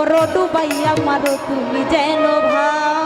করো ডুবাইয়া মারো তুমি যেন ভাই।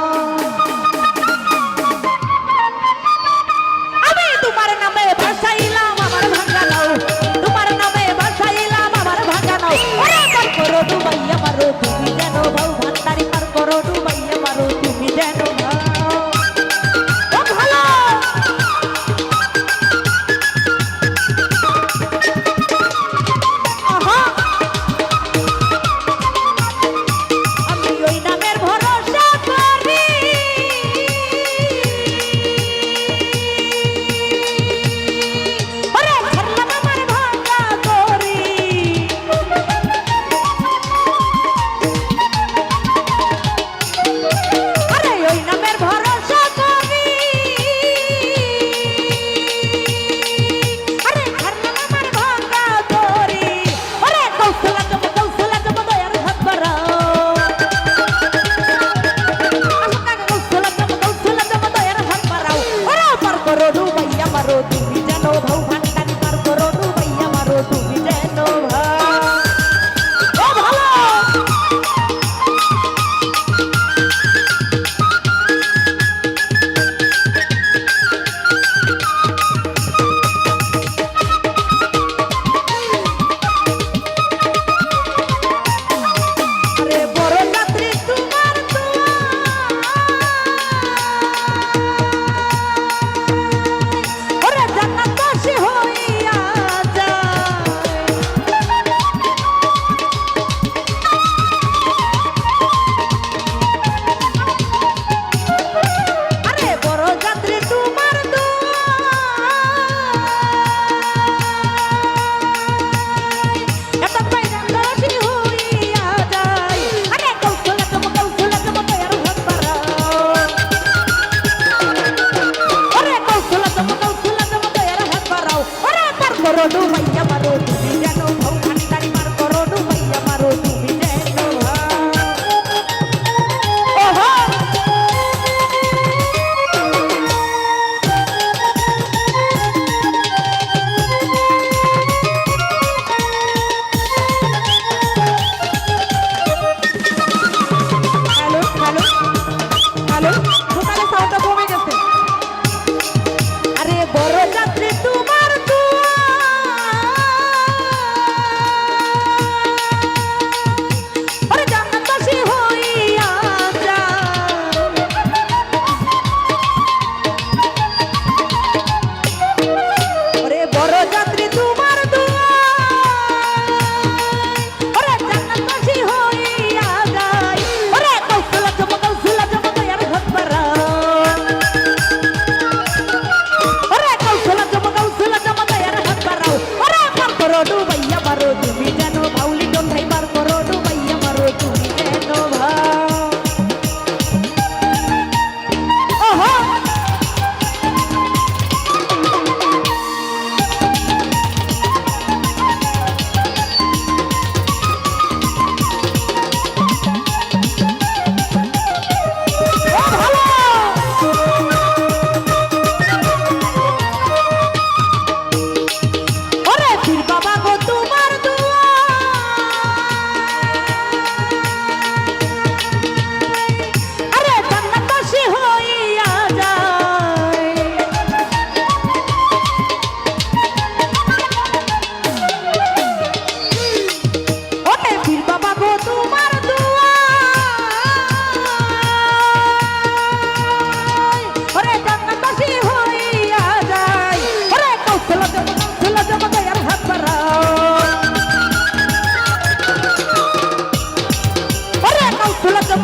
জানো ধৌখান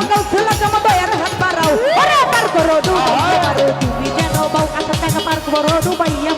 magaw kula ka mabayar at paraw Para parko rodo, bayya karo Tubi dyan o baw, ang tatang parko rodo, bayya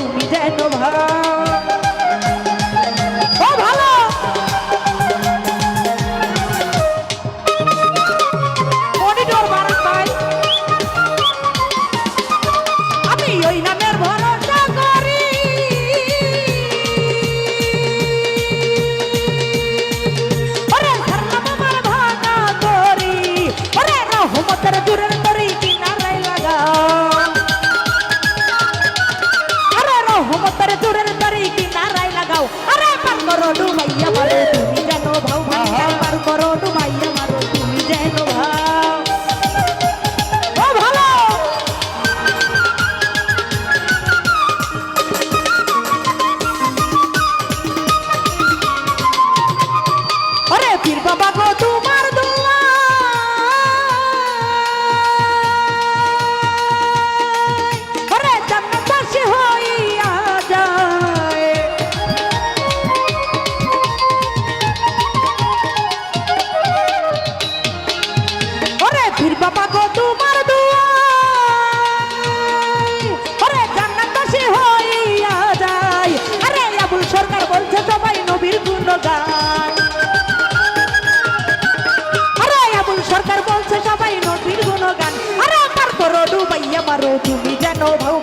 তুমি যেন ভাই। তুমি জানো ভাউ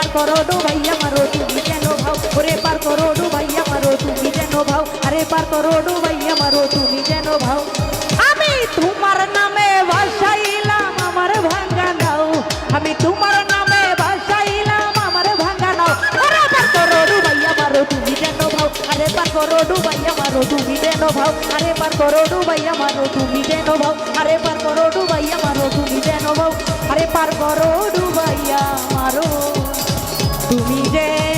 পার করো ডুবাইয়া মারো তুমি যেন ভাও। ওরে পার করো ডুবাইয়া মারো তুমি যেন ভাও। আরে পার করো ডুবাইয়া মারো তুমি যেন ভাও। আমি তোমার নামে ভাসাইলাম আমার ভাঙ্গা দাও আমি তোমার নামে ভাসাইলাম আমার ভাঙ্গা দাও ওরে পার করো ডুবাইয়া মারো তুমি যেন ভাও। আরে পার করো ডুবাইয়া মারো তুমি যেন ভাও। আরে পার করো ডুবাইয়া মারো তুমি যেন ভাও। আরে পার করো ডুবাইয়া মারো তুমি যেন ভাও। আরে পার করো ডুবাইয়া মারো। Tu mi idea.